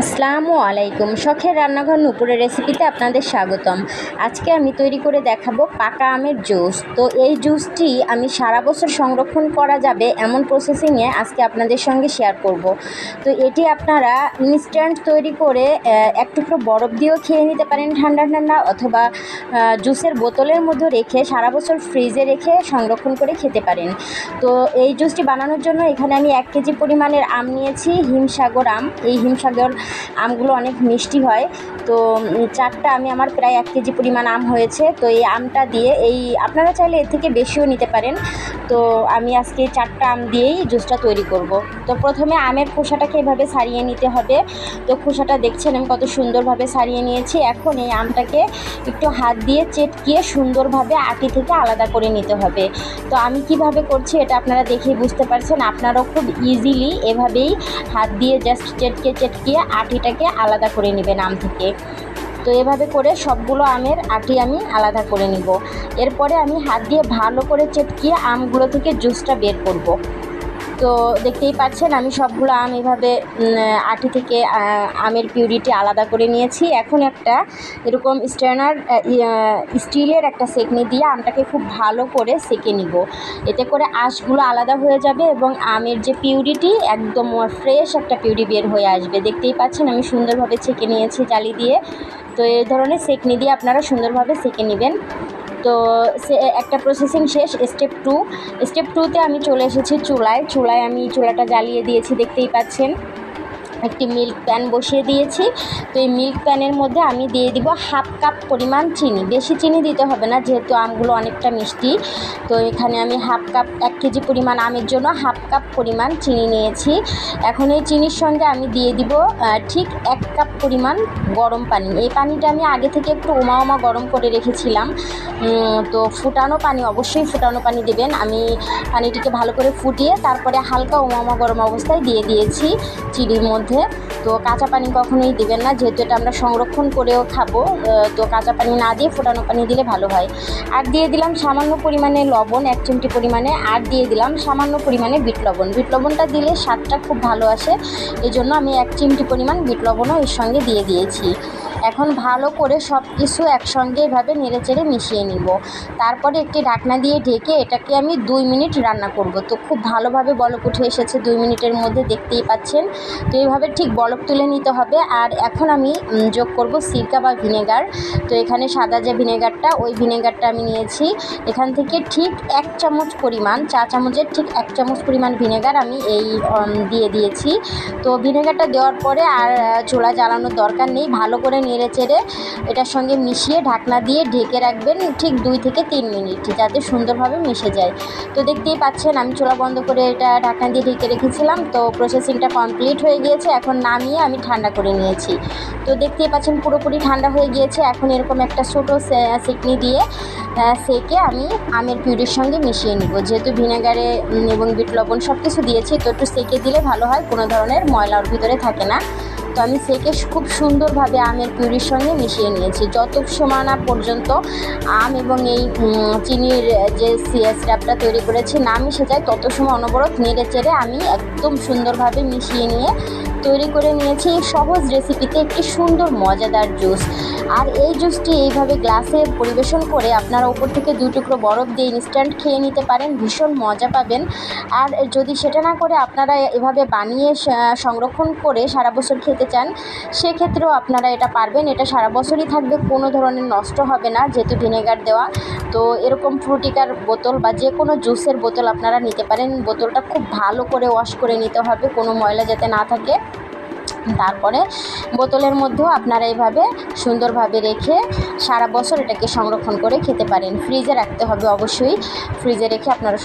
আসসালামু আলাইকুম। শখের রান্নাঘর নুপুরের রেসিপিতে আপনাদের স্বাগতম। আজকে আমি তৈরি করে দেখাবো পাকা আমের জুস। তো এই জুসটি আমি সারা বছর সংরক্ষণ করা যাবে এমন প্রসেসিংয়ে আজকে আপনাদের সঙ্গে শেয়ার করব। তো এটি আপনারা ইনস্ট্যান্ট তৈরি করে এক টুকরো বরফ দিয়েও খেয়ে নিতে পারেন ঠান্ডা ঠান্ডা অথবা জুসের বোতলের মধ্যে রেখে সারা বছর ফ্রিজে রেখে সংরক্ষণ করে খেতে পারেন। তো এই জুসটি বানানোর জন্য এখানে আমি এক কেজি পরিমাণের আম নিয়েছি, হিমসাগর আম। এই হিমসাগর আমগুলো অনেক মিষ্টি হয়। তো চারটা আমি আমার প্রায় এক কেজি পরিমাণ আম হয়েছে। তো এই আমটা দিয়ে এই আপনারা চাইলে এর থেকে বেশিও নিতে পারেন। তো আমি আজকে চারটা আম দিয়েই জুসটা তৈরি করব। তো প্রথমে আমের খোসাটাকে এভাবে সারিয়ে নিতে হবে। তো খোসাটা দেখছেন আমি কত সুন্দরভাবে সারিয়ে নিয়েছি। এখন এই আমটাকে একটু হাত দিয়ে চেটকিয়ে সুন্দরভাবে আটি থেকে আলাদা করে নিতে হবে। তো আমি কীভাবে করছি এটা আপনারা দেখেই বুঝতে পারছেন। আপনারাও খুব ইজিলি এভাবেই হাত দিয়ে জাস্ট চেটকে চেটকিয়ে আটিটাকে আলাদা করে নেবেন আম থেকে। তো এভাবে করে সবগুলো আমের আটি আমি আলাদা করে নিব। এরপরে আমি হাত দিয়ে ভালো করে চেটকিয়ে আমগুলো থেকে জুসটা বের করব। তো দেখতেই পাচ্ছেন, আমি সবগুলো আম এভাবে আটি থেকে আমের পিউরিটি আলাদা করে নিয়েছি। এখন একটা এরকম স্ট্যানার স্টিলের একটা সেকনি দিয়ে আমটাকে খুব ভালো করে সেকে নিব। এতে করে আঁশগুলো আলাদা হয়ে যাবে এবং আমের যে পিউরিটি, একদম ফ্রেশ একটা পিউরি বের হয়ে আসবে। দেখতেই পাচ্ছেন, আমি সুন্দরভাবে ছেঁকে নিয়েছি জালি দিয়ে। তো এই ধরনের সেকনি দিয়ে আপনারা সুন্দরভাবে সেকে নেবেন। তো সে, একটা প্রসেসিং শেষ স্টেপ টু স্টেপ টুতে আমি চলে এসেছি চুলায়। চুলায় আমি চুলাটা জ্বালিয়ে দিয়েছি, দেখতেই পাচ্ছেন। একটি মিল্ক প্যান বসিয়ে দিয়েছি। তো এই মিল্ক প্যানের মধ্যে আমি দিয়ে দিব হাফ কাপ পরিমাণ চিনি। বেশি চিনি দিতে হবে না, যেহেতু আমগুলো অনেকটা মিষ্টি। তো এখানে আমি হাফ কাপ এক কেজি পরিমাণ আমের জন্য হাফ কাপ পরিমাণ চিনি নিয়েছি। এখন এই চিনির সঙ্গে আমি দিয়ে দিব ঠিক এক কাপ পরিমাণ গরম পানি। এই পানিটা আমি আগে থেকে একটু উমা উমা গরম করে রেখেছিলাম। তো ফুটানো পানি, অবশ্যই ফুটানো পানি দেবেন। আমি পানিটিকে ভালো করে ফুটিয়ে তারপরে হালকা উমা উমা গরম অবস্থায় দিয়ে দিয়েছি চিনির মধ্যে। তো কাঁচা পানি কখনোই দেবেন না, যেহেতু এটা আমরা সংরক্ষণ করেও খাব। তো কাঁচা পানি না দিয়ে ফোটানো পানি দিলে ভালো হয়। আর দিয়ে দিলাম সামান্য পরিমাণে লবণ, এক চিমটি পরিমাণে। আর দিয়ে দিলাম সামান্য পরিমাণে বিট লবণ। বিট লবণটা দিলে স্বাদটা খুব ভালো আসে। এই জন্য আমি এক চিমটি পরিমাণ বিট লবণও এর সঙ্গে দিয়ে দিয়েছি। এখন ভালো করে সব কিছু একসঙ্গে এভাবে নেড়েচেড়ে মিশিয়ে নিব। তারপরে একটি ঢাকনা দিয়ে ঢেকে এটাকে আমি দুই মিনিট রান্না করব। তো খুব ভালোভাবে বলক উঠে এসেছে দুই মিনিটের মধ্যে, দেখতেই পাচ্ছেন। তো এইভাবে ঠিক বলক তুলে নিতে হবে। আর এখন আমি যোগ করব সিরকা বা ভিনেগার। তো এখানে সাদা যে ভিনেগারটা, ওই ভিনেগারটা আমি নিয়েছি। এখান থেকে ঠিক এক চামচ পরিমাণ, চা চামচের ঠিক এক চামচ পরিমাণ ভিনেগার আমি এই দিয়ে দিয়েছি। তো ভিনেগারটা দেওয়ার পরে আর চুলা জ্বালানোর দরকার নেই। ভালো করে নেড়ে চেড়ে এটার সঙ্গে মিশিয়ে ঢাকনা দিয়ে ঢেকে রাখবেন ঠিক দুই থেকে তিন মিনিট যাতে সুন্দরভাবে মিশে যায়। তো দেখতেই পাচ্ছেন আমি চুলা বন্ধ করে এটা ঢাকনা দিয়ে ঢেকে রেখেছিলাম। তো প্রসেসিংটা কমপ্লিট হয়ে গিয়েছে, এখন নামিয়ে আমি ঠান্ডা করে নিয়েছি। তো দেখতেই পাচ্ছেন পুরোপুরি ঠান্ডা হয়ে গিয়েছে, এখন এরকম একটা ছোটো সেকনি দিয়ে সেকে আমি আমের পিউরির সঙ্গে মিশিয়ে নিব। যেহেতু ভিনেগারে এবং বিট লবণ সব কিছু দিয়েছি, তো একটু সেকে দিলে ভালো হয়, কোনো ধরনের ময়লা ওর ভিতরে থাকে না। তো আমি সেকে খুব সুন্দরভাবে আমের পিউরির সঙ্গে মিশিয়ে নিয়েছি। যত সময় না পর্যন্ত আম এবং এই চিনির যে স্ট্যাপটা তৈরি করেছি না মিশে যায়, তত সময় অনবরত নেড়ে চেড়ে আমি একদম সুন্দরভাবে মিশিয়ে নিয়ে তৈরি করে নিয়েছি। সহজ রেসিপিতে একটি সুন্দর, মজাদার জুস আর এই জুসটি এইভাবে গ্লাসে পরিবেশন করে আপনারা ওপর থেকে দুই টুকরো বরফ দিয়ে ইনস্ট্যান্ট খেয়ে নিতে পারেন। ভীষণ মজা পাবেন। আর যদি সেটা না করে আপনারা এভাবে বানিয়ে সংরক্ষণ করে সারা বছর খেতে চান, সেক্ষেত্রেও আপনারা এটা পারবেন। এটা সারা বছরই থাকবে, কোনো ধরনের নষ্ট হবে না, যেহেতু ভিনেগার দেওয়া। তো এরকম ফ্রুটিকার বোতল বা যে কোনো জুসের বোতল আপনারা নিতে পারেন। বোতলটা খুব ভালো করে ওয়াশ করে নিতে হবে, কোনো ময়লা যাতে না থাকে। তারপরে বোতলের মধ্যেও আপনারা এইভাবে সুন্দরভাবে রেখে সারা বছর এটাকে সংরক্ষণ করে খেতে পারেন। ফ্রিজে রাখতে হবে অবশ্যই। ফ্রিজে রেখে আপনারা